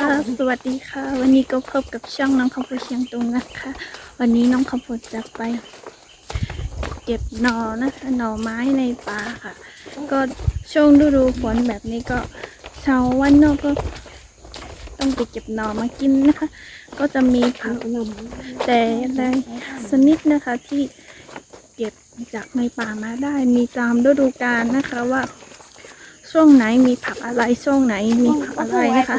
สดีค่ะ สวัสดีค่ะ วันนี้ก็พบกับช่องน้องขาวโพดเชียงตุงนะคะ วันนี้น้องขาวโพดจะไป เก็บหน่อนะคะหน่อไม้ในป่าค่ะ ก็ช่วงฤดูฝนแบบนี้ก็ชาววันนอกก็ ต้องไปเก็บหน่อมากินนะคะ ก็จะมีผักแต่ละชนิดนะคะที่เก็บจากในป่ามาได้มีตามฤดูกาลนะคะว่า ช่วงไหนมีผักอะไรช่วงไหนมีผักอะไรนะคะ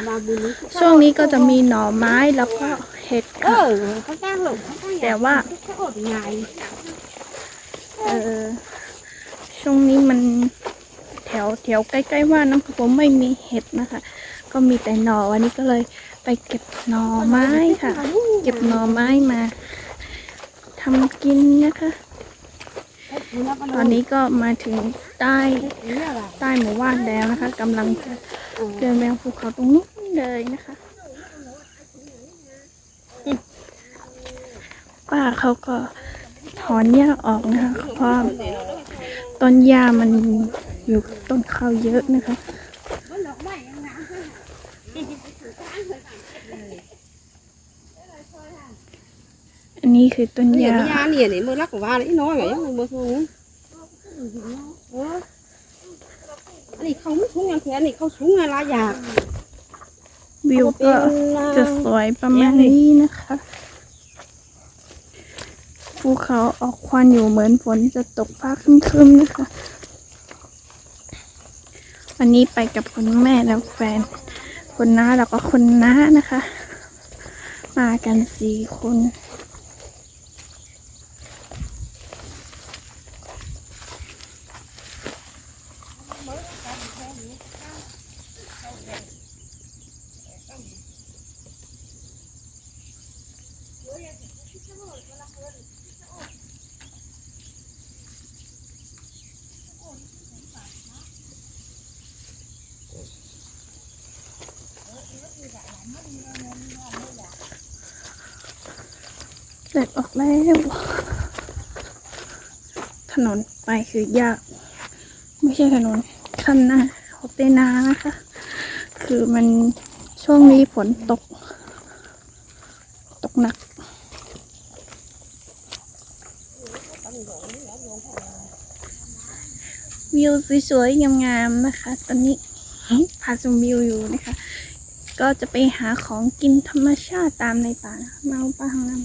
ช่วงนี้ก็จะมีหน่อไม้แล้วก็เห็ดเอค่ะอเขาจ้างหลงเขาจ้างแต่ว่าเขาอดงายเออช่วงนี้มันแถวแถวใกล้ๆว่าน้องผมไม่มีเห็ดนะคะ ก็มีแต่หน่อวันนี้ก็เลยไปเก็บหน่อไม้ค่ะ เก็บหน่อไม้มาทำกินนะคะ ตอนนี้ก็มาถึง ใต้ใต้หมู่บ้านแล้วนะคะกำลังจะเดินแมวภูเขาตรงนู้นเลยนะคะป้าเขาก็ถอนหญ้าออกนะคะเพราะต้นหญ้ามันอยู่กับต้นข้าวเยอะนะคะอันนี้คือต้นหเนี่ยามียาเนี่ยมือรักว่านี่น้อยไงยังมือสูง อันนี้เขาไม่สูงอย่างแค่นี้เขาสูงอะไรอยากวิวก็จะสวยประมาณนี้นะคะภูเขาออกควันอยู่เหมือนฝนจะตกฟ้าครึ้มๆนะคะ วันนี้ไปกับคุณแม่แล้วแฟนคนน้าแล้วก็คนน้านะคะ มากันสี่คน ออกแล้ว ถนนไปคือยาก ไม่ใช่ถนนคันหน้าโอเตนานะคะ คือมันช่วงนี้ฝนตก ตกหนักวิวสวยๆงามๆนะคะ ตอนนี้พาชมวิวอยู่นะคะ ก็จะไปหาของกินธรรมชาติตามในป่านะคะมาเอาป่าข้างล่าง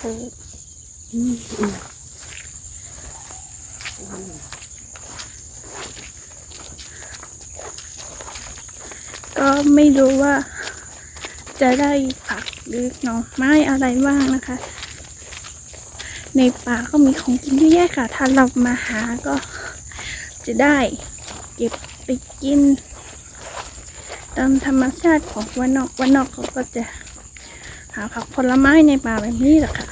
เออก็ไม่รู้ว่า จะได้ผักหรือหน่อไม้อะไรบ้างนะคะ ในป่าก็มีของกินเยอะแยะค่ะ ถ้าเรามาหาก็จะได้เก็บไปกิน ตามธรรมชาติของวันนอกวันนอกเขาก็จะ หาผักผลไม้ในป่าแบบนี้แหละค่ะ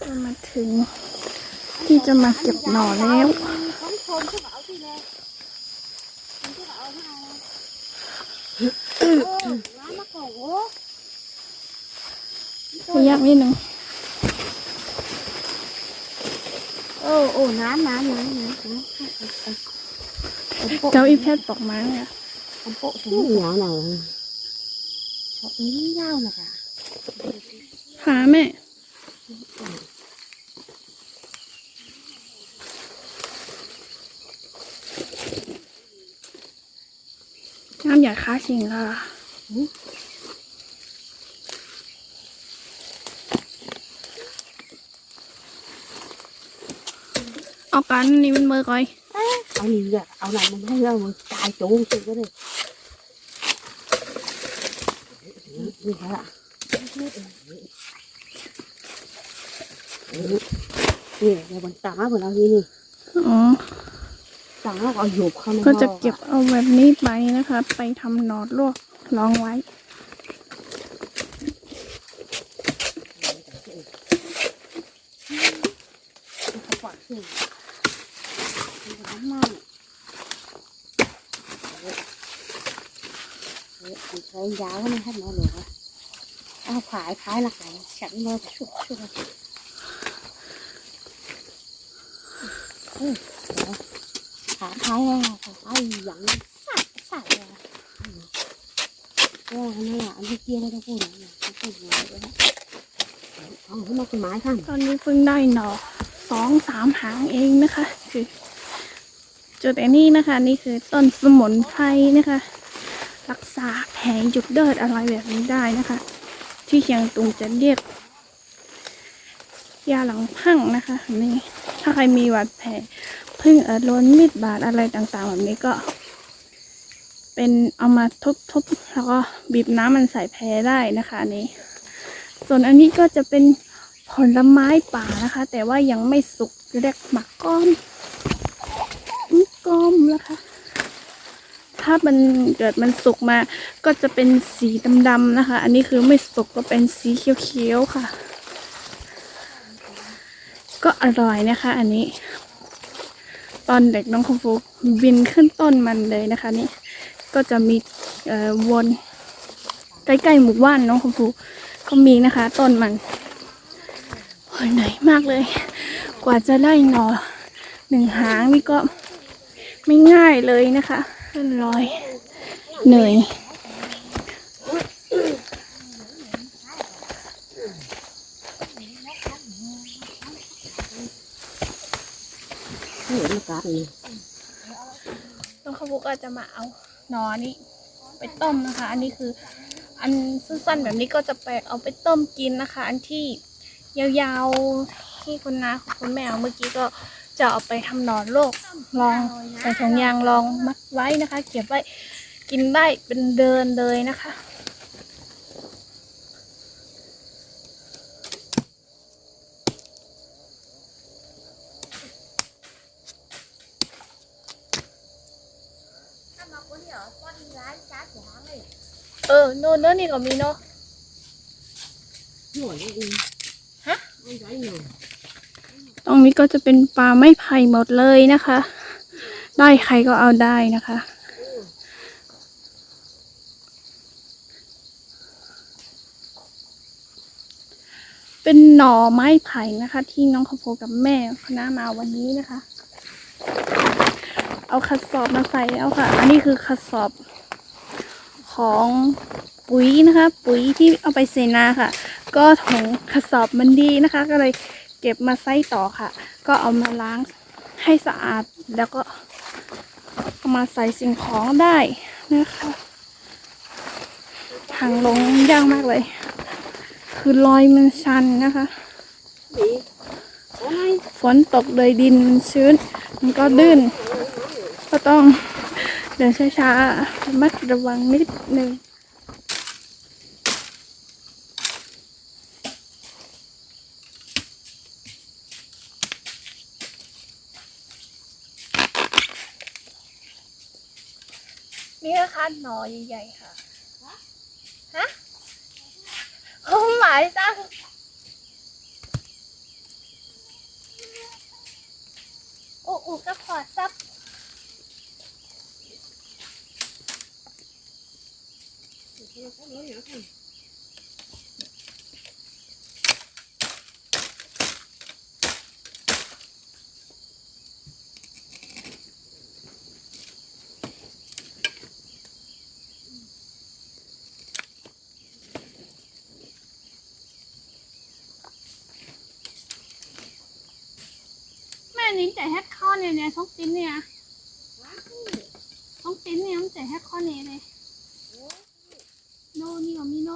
ก็มาถึงที่จะมาเก็บหน่อแล้วเขาชมเขาเอาที่แรกเขาเอาให้เออน้ำมะกอกโอ้ยากนิดนึงโอ้โอ้น้ำน้ำน้ำน้ำน้ำเจ้าอีแพทย์บอกมาเนี่ยทำโป๊ะถึงเหนียวหน่อยชอบนี้ยาวหน่อยค่ะ หาแม่ น้ำอย่าค้าชิงค่ะเอากันนี่มันมือก่อย เอานี่เลยเอาหนังมันให้เรามันตายโจงสุก็เลยนี่ค่ะ นี่เดี๋ยวมันตาเหมือนเรานี่นี่อ๋อตาเอาหยบเข้ามาก็จะเก็บเอาแบบนี้ไปนะคะ ไปทำหนอดลวกรองไว้เขาปล่อยขึ้นน้ำมันใช้ยาวนะท่านหมอหลวงเอา ขายขายหลักไหนฉันมาชุบชุบขาขายขายอย่างสัตว์สัตว์ก็นั่นแหละอันที่เกี้ยงก็พูดนะเขาพูดไว้แล้วเอาขึ้นมาคุณไม้ค่ะตอนนี้เพิ่งได้หนอสองสามหางเองนะคะ คือจุดอันนี้นะคะ นี่คือต้นสมุนไพรนะคะ รักษาแผลหยุดเดิดอะไรแบบนี้ได้นะคะ ที่เชียงตุงจะเรียกยาหลังพังนะคะนี่ถ้าใครมีบาดแผลพึ่งเออล้นมีดบาดอะไรต่างๆ แบบนี้ก็ เป็นเอามาทุบๆแล้วก็บีบน้ำมันใส่แผลได้นะคะอันนี้ ส่วนอันนี้ก็จะเป็นผลไม้ป่านะคะ แต่ว่ายังไม่สุกเรียกหมักก้อมก้อมนะคะ ถ้ามันเกิดมันสุกมา ก็จะเป็นสีดำๆนะคะ อันนี้คือไม่สุกก็เป็นสีเขียวๆค่ะ ก็อร่อยนะคะ อันนี้ ตอนเด็กน้องคงฟูบินขึ้นต้นมันเลยนะคะนี่ก็จะมีวนใกล้ๆหมู่บ้านน้องคงฟูก็มีนะคะ ต้นมันโอ้ยเหนื่อยมากเลย กว่าจะได้หนอหนึ่งหางนี่ก็ไม่ง่ายเลยนะคะ เรียบร้อยเหนื่อยนี่เห็นมากราบนี่น้องขบุกก็จะมาเอาหนอนี้ไปต้มนะคะ อันนี้คืออันสั้นๆแบบนี้ก็จะไปเอาไปต้มกินนะคะ อันที่ยาวๆที่คุณน้าของคุณแม่เอาเมื่อกี้ก็ จะเอาไปทำหนอนโลกลองใส่ถุงยางลองมัดไว้นะคะ เก็บไว้กินได้เป็นเดินเลยนะคะถ้ามาคนเดียวป้อนร้านจ้าเสียงเลยเออโน่นเนอะนี่ก็มีเนาะ หน่วยเองฮะ ไม่ใช่หน่วย ตรงนี้ก็จะเป็นปลาไม้ไผ่หมดเลยนะคะ ได้ใครก็เอาได้นะคะ เป็นหน่อไม้ไผ่นะคะ ที่น้องข้าวโพกับแม่คณะมาวันนี้นะคะ เอากระสอบมาใส่แล้วค่ะ อันนี้คือกระสอบของปุ๋ยนะคะ ปุ๋ยที่เอาไปเซนาค่ะ ก็ถุงกระสอบมันดีนะคะ ก็เลย เก็บมาใส่ต่อค่ะ ก็เอามาล้างให้สะอาดแล้วก็เอามาใส่สิ่งของได้นะคะทางลงยากมากเลย คือรอยมันชันนะคะฝนตกเลยดินมันชื้น มันก็ดื้น ก็ต้องเดินช้าๆระมัดระวังนิดนึง นี่นหนอใหญ่ๆค่ะ ฮะเขาหมายจังโอ้อูก็ขอซับแม่นิ้ นใจแฮกข้อเนี่ยเนี่ยท้องติ้นเนี่ยท้องติ้นเนี่ยมันใจแฮกข้อเนี่ยเลยโนนี่ก็มีโน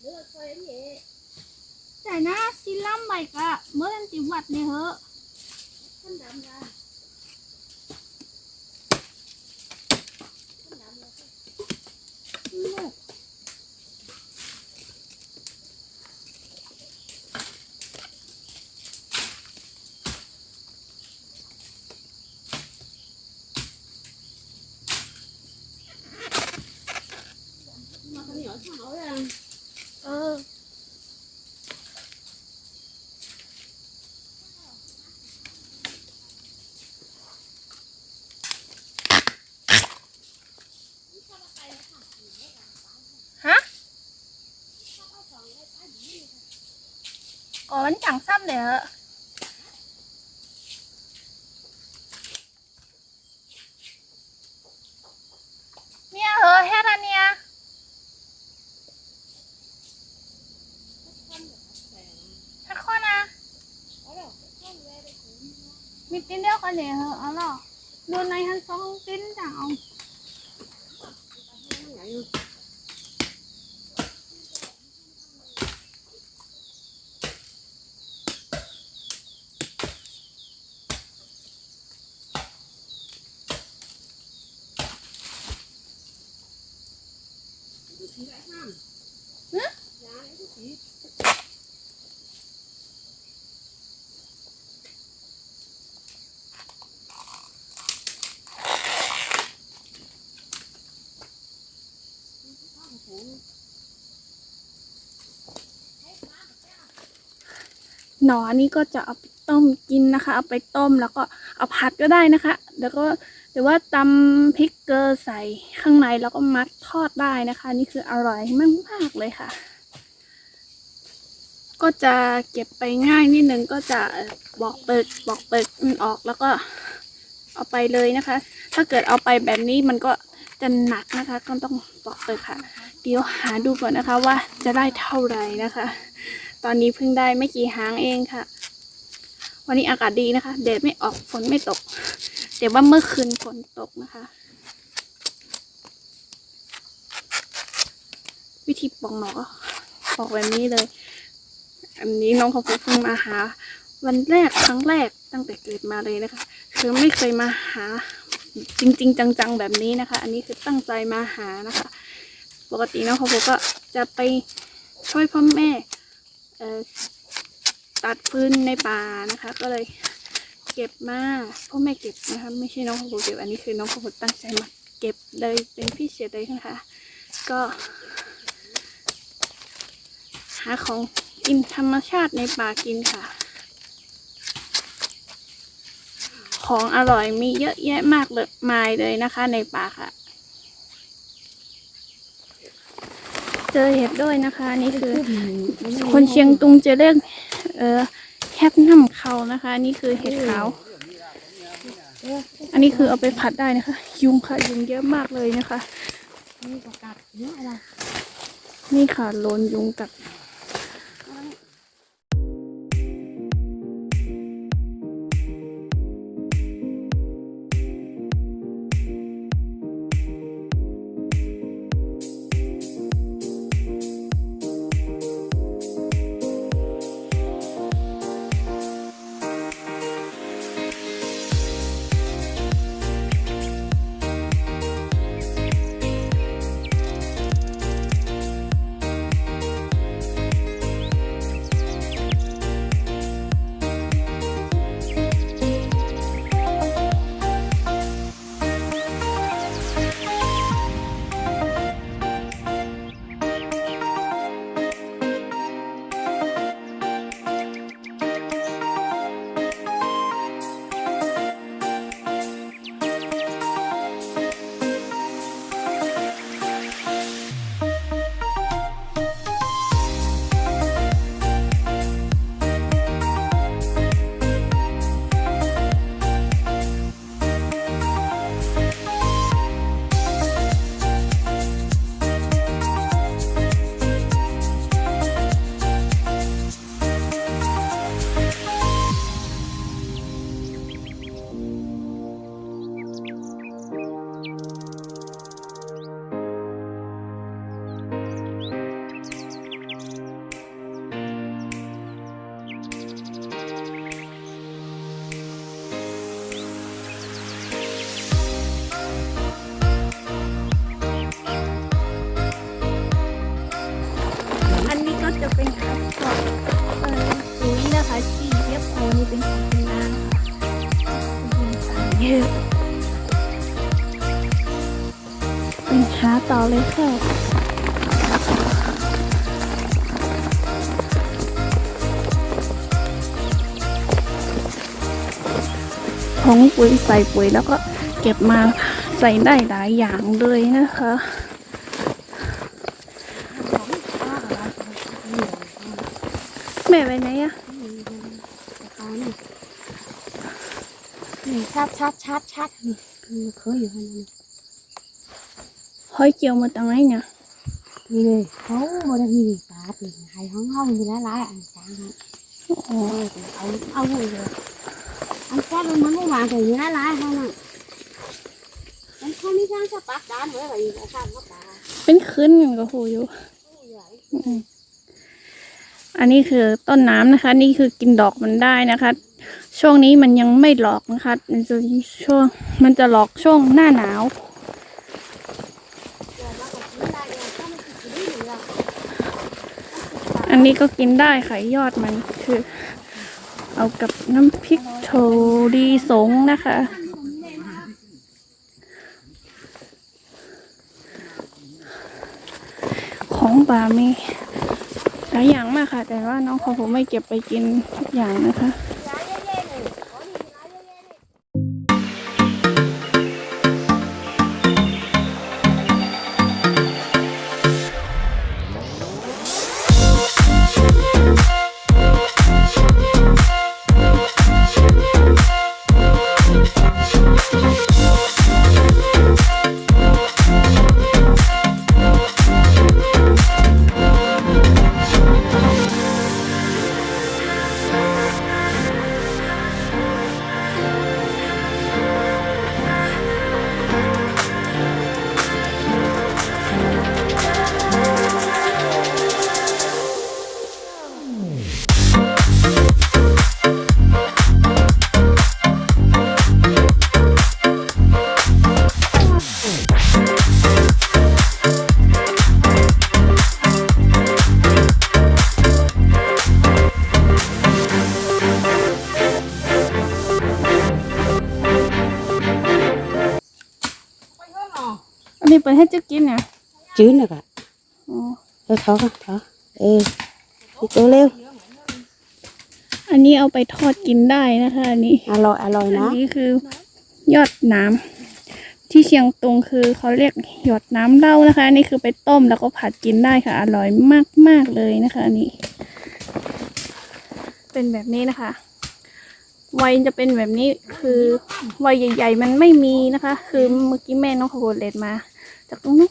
เลือกไปนี่ใจนะซิลัมใบกะเมื่อวันติวัดเนี่ยเหอะังซ้ำเนี่ยเนี่ยเหรอแฮดอันเนี่ยฮัข้อนมีติ้นเดียวกันเนี่ยเหรอเอาหรอโดูในฮันซองติ้นต่างเอ หนอนี่ก็จะเอาไปต้มกินนะคะ เอาไปต้มแล้วก็เอาผัดก็ได้นะคะ แล้วก็หรือว่าตำพริกเกลือใส่ข้างในแล้วก็มัดทอดได้นะคะ นี่คืออร่อยมากๆเลยค่ะ ก็จะเก็บไปง่ายนิดนึงก็จะบอกเปิดบอกเปิดมันออกแล้วก็เอาไปเลยนะคะ ถ้าเกิดเอาไปแบบนี้มันก็จะหนักนะคะ ก็ต้องบอกเปิดค่ะ เดี๋ยวหาดูก่อนนะคะว่าจะได้เท่าไหร่นะคะ ตอนนี้เพิ่งได้ไม่กี่หางเองค่ะ วันนี้อากาศดีนะคะแดดไม่ออกฝนไม่ตก แต่ว่าเมื่อคืนฝนตกนะคะ วิธีปอกหนอกปอกแบบนี้เลย อันนี้น้องเขาเพิ่งมาหา วันแรกครั้งแรกตั้งแต่เกิดมาเลยนะคะ คือไม่เคยมาหาจริง ๆ จัง ๆ แบบนี้นะคะ อันนี้คือตั้งใจมาหานะคะ ปกติน้องเขาก็จะไปช่วยพ่อแม่ ตัดฟืนในป่านะคะ ก็เลยเก็บมาพ่อแม่เก็บนะคะ ไม่ใช่น้องเขาเก็บอันนี้คือน้องเขาตั้งใจมาเก็บเลยเป็นพิเศษเลยนะคะ ก็หาของกินธรรมชาติในป่ากินค่ะ ของอร่อยมีเยอะแยะมากเลยมายเลยนะคะในป่าค่ะ เจอเห็ดด้วยนะคะ นี่คือ คนเชียงตุงจะเรียกเอ่อแคบน้ำเขานะคะ นี่คือเห็ดขาว อันนี้คือเอาไปผัดได้นะคะ ยุงค่ะยุงเยอะมากเลยนะคะ นี่ก็กัดเยอะอะไรนี่ค่ะโลนยุงกัด ปุ๋ยใส่ปุ๋ยแล้วก็เก็บมาใส่ได้หลายอย่างเลยนะคะแม่ไปไหนอะนี่ชัดชัดชัดชัดนี่มันเคยอยู่ข้างในห้อยเจียวมาตั้งไหนเนี่ยนี่เลยเขาบริมีปลาติ่งไห้ห้องห้องมีหลายหลายอันจ้างฮะอ๋อเอาเอาเลย อันก้อนมันมันหวานถึงนี้ร้ายเขาน่ะมันเขาไม่ช่างจะปักด้านเหมือนอะไรอีกนะช่างก็ปาเป็นคืนกันก็หูอยู่ อันนี้คือต้นน้ำนะคะ นี่คือกินดอกมันได้นะคะ ช่วงนี้มันยังไม่หลอกนะคะ มันจะช่วงมันจะหลอกช่วงหน้าหนาวอันนี้ก็กินได้ค่ะยอดมันคือ เอากับน้ำพริกโถดีสงนะคะ ของป่ามีหลายอย่างมากค่ะ แต่ว่าน้องของผมไม่เก็บไปกินทุกอย่างนะคะ จืดเลยค่ะอ๋อเออเขาค่ะเขาเออพี่ตัวเร็วอันนี้เอาไปทอดกินได้นะคะอันนี้ อร่อยอร่อยอันนะนี้คือยอดน้ำที่เชียงตุงคือเขาเรียกหยอดน้ำเหล้านะคะอันนี้คือไปต้มแล้วก็ผัดกินได้ค่ะ อร่อยมากๆเลยนะคะ อันนี้ เป็นแบบนี้นะคะวัยจะเป็นแบบนี้คือวัยใหญ่ ๆ มันไม่มีนะคะ คือเมื่อกี้แม่น้องขบวนเลดมา จากตรงนู้น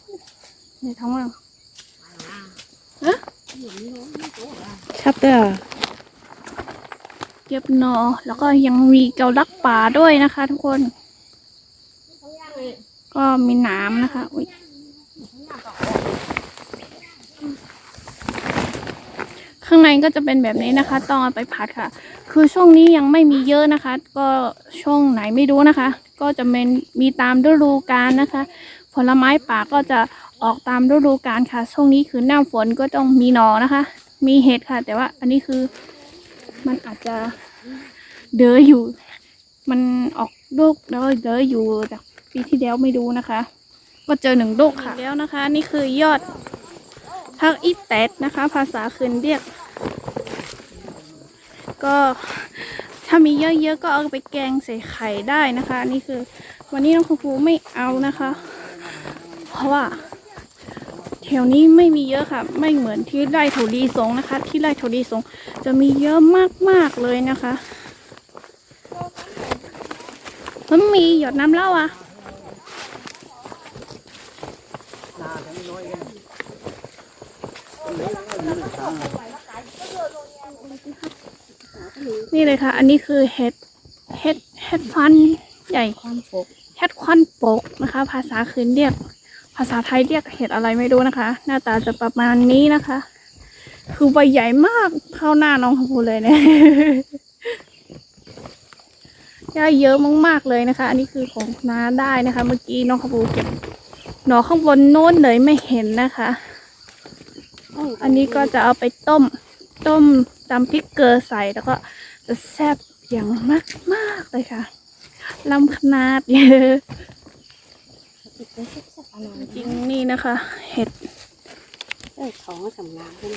ในท้องเราครับเด้อเก็บหนอ แล้วก็ยังมีเกาลักป่าด้วยนะคะ ทุกคน ก็มีหน้ำนะคะอุ๊ยข้างในก็จะเป็นแบบนี้นะคะต้องเอาไปผัดค่ะ คือช่วงนี้ยังไม่มีเยอะนะคะ ก็ช่วงไหนไม่รู้นะคะ ก็จะเป็นมีตามฤดูกาลนะคะ ผลไม้ป่าก็จะ ออกตามฤดูกาลค่ะ ช่วงนี้คือหน้าฝนก็ต้องมีหนอนะคะ มีเห็ดค่ะ แต่ว่าอันนี้คือมันอาจจะเดออยู่ มันออกลูกแล้วเดออยู่จากปีที่แล้วไม่รู้นะคะ ก็เจอหนึ่งลูกค่ะแล้วนะคะ นี่คือยอดพักอีแตดนะคะ ภาษาคืนเรียก ก็ถ้ามีเยอะๆก็เอาไปแกงใส่ไข่ได้นะคะ นี่คือ วันนี้น้องคุณครูไม่เอานะคะ เพราะว่า ถวนี้ไม่มีเยอะค่ะ ไม่เหมือนที่ไร่โถดีสงนะคะ ที่ไร่โถดีสงจะมีเยอะมากๆเลยนะคะแล้วมีหยดน้ำเหล้าอะนี่เลยค่ะ อันนี้คือเห็ด เห็ด เห็ดฟันใหญ่ความปกเห็ดควันโปกนะคะ ภาษาคืนเรียกภาษาไทยเรียกเห็ดอะไรไม่รู้นะคะ หน้าตาจะประมาณนี้นะคะ คือใบใหญ่มากเข้าหน้าน้องขพูเลยเนี่ยได้เยอะมากๆเลยนะคะ อันนี้คือของน้าได้นะคะ เมื่อกี้น้องขพูเก็บหน่อข้างบนโน้นเลยไม่เห็นนะคะ อันนี้ก็จะเอาไปต้ม ต้มตำพริกเกลือใส่แล้วก็จะแซ่บอย่างมากๆเลยค่ะลำขนาดเยอะ จริงนี่นะคะ เห็ดเออของสำงานใช่ไหม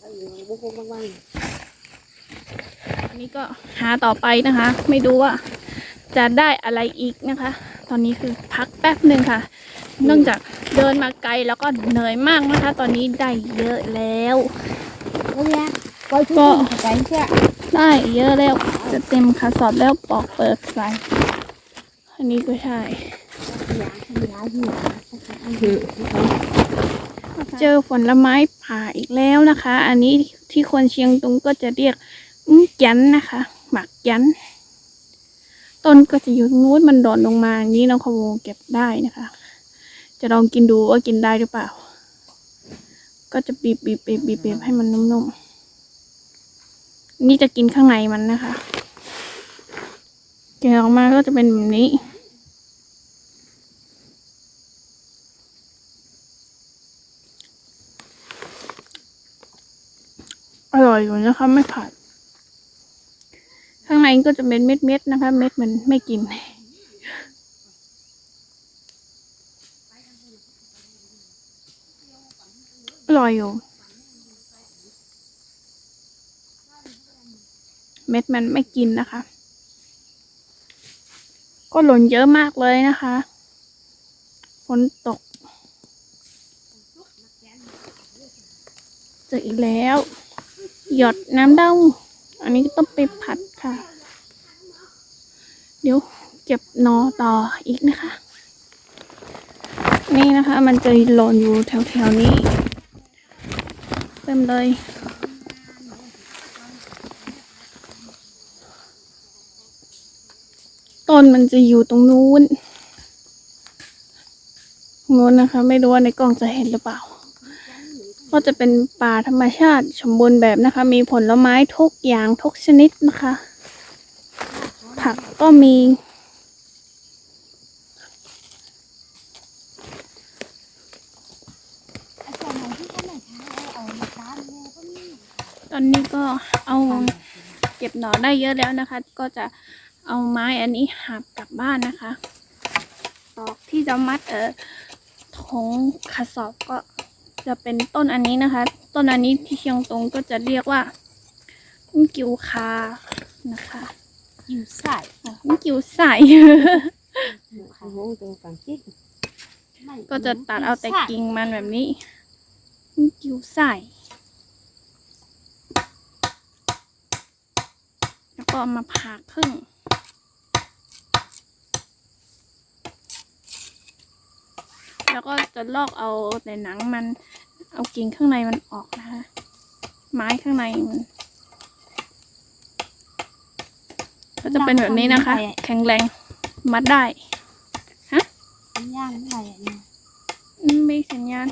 เออบุ้งบ้างบ้างอันนี้ก็หาต่อไปนะคะ ไม่รู้ว่า จะได้อะไรอีกนะคะ ตอนนี้คือพักแป๊บหนึ่งค่ะ เนื่องจากเดินมาไกลแล้วก็เหนื่อยมากนะคะ ตอนนี้ได้เยอะแล้วเออเนี่ยปล่อยทุกคนใช่ได้เยอะแล้ว จะเต็มคาสอบแล้วปอกเปิดใส่อันนี้ก็ใช่ เจอผลไม้ผ่าอีกแล้วนะคะ อันนี้ที่คนเชียงตุงก็จะเรียกอื้อยันนะคะหมักยัน ต้นก็จะอยู่ตรงนู้นมันโดดลงมาอย่างนี้น้องขโมเก็บได้นะคะ จะลองกินดูว่ากินได้หรือเปล่า ก็จะบีบบีบบีบบีบบบให้มันนุ่มๆนี่จะกินข้างในมันนะคะแกะออกมาก็จะเป็นแบบนี้ อยอยู่นะคะ ไม่ขาดข้างในก็จะเป็นเม็ดๆนะคะ เม็ดมันไม่กิน อร่อยอยู่ เม็ดมันไม่กินนะคะ ก็หล่นเยอะมากเลยนะคะฝนตก เจออีกแล้ว หยดน้ำเต้าอันนี้ต้องไปผัดค่ะ เดี๋ยวเก็บนอต่ออีกนะคะ นี่นะคะ มันจะหล่นอยู่แถวๆนี้เต็มเลยต้นมันจะอยู่ตรงนู้นนู้นนะคะ ไม่รู้ว่าในกล้องจะเห็นหรือเปล่า ก็จะเป็นป่าธรรมชาติสมบูรณ์แบบนะคะ มีผลไม้ทุกอย่างทุกชนิดนะคะ ผักก็มี ตอนนี้ก็เอาเก็บหน่อได้เยอะแล้วนะคะ ก็จะเอาไม้อันนี้หับกลับบ้านนะคะตอกที่จะมัดเออถงกระสอบก็ จะเป็นต้นอันนี้นะคะ ต้นอันนี้ที่เชียงตงก็จะเรียกว่ากิวคานะคะอยู่ใส่อะกิวใส่โอ้โหตัวฝังจิ๊กก็จะตัดเอาแต่กิ่งมันแบบนี้กิวใส่แล้วก็เอามาผ่าครึ่งแล้วก็จะลอกเอาแต่หนังมัน เอากิ่งข้างในมันออกนะคะ ไม้ข้างในมันก็จะเป็นแบบนี้นะคะ แข็งแรงมัดได้สัญญาณอะไรอะเนี่ยอืมมีสัญญาณ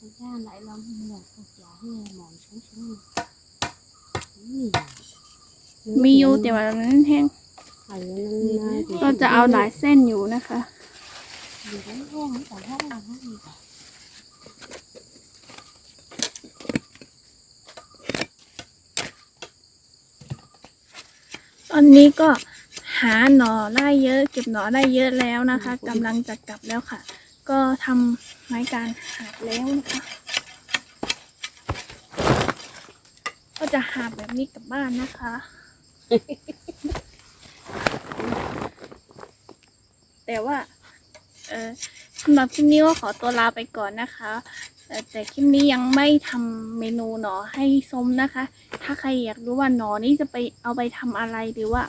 สัญญาณไหลเราเหนื่อยปวดหัวให้หมอนชุ่มๆนี่มีอยู่แต่ว่ามันแห้งไข่นั่นนะก็จะเอาหลายเส้นอยู่นะคะ อยู่ในห้องแต่ห้องเราห้องนี้ตอนนี้ก็หาหน่อได้เยอะ เก็บหน่อได้เยอะแล้วนะคะกำลังจะกลับแล้วค่ะ ก็ทำไม้การหาบแล้วนะคะก็จะหาบแบบนี้กลับบ้านนะคะ แต่ว่า เออสำหรับคลิปนี้ก็ขอตัวลาไปก่อนนะคะเอ่อ แต่คลิปนี้ยังไม่ทำเมนูหนอให้ชมนะคะ ถ้าใครอยากรู้ว่าหนอนี้จะไปเอาไปทำอะไรหรือว่า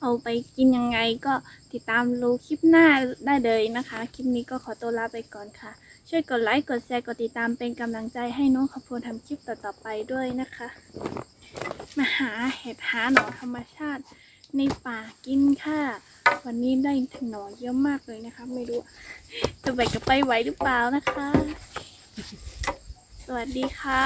เอาไปกินยังไงก็ติดตามรู้คลิปหน้าได้เลยนะคะ คลิปนี้ก็ขอตัวลาไปก่อนค่ะ ช่วยกดไลค์กดแชร์กดติดตามเป็นกำลังใจให้น้องขบวนทำคลิปต่อๆไปด้วยนะคะ มาหาเห็ดหาหนอธรรมชาติ ในป่ากินค่ะ วันนี้ได้ถึงหนอเยอะมากเลยนะคะ ไม่รู้จะไปกับไปไหวหรือเปล่านะคะ สวัสดีค่ะ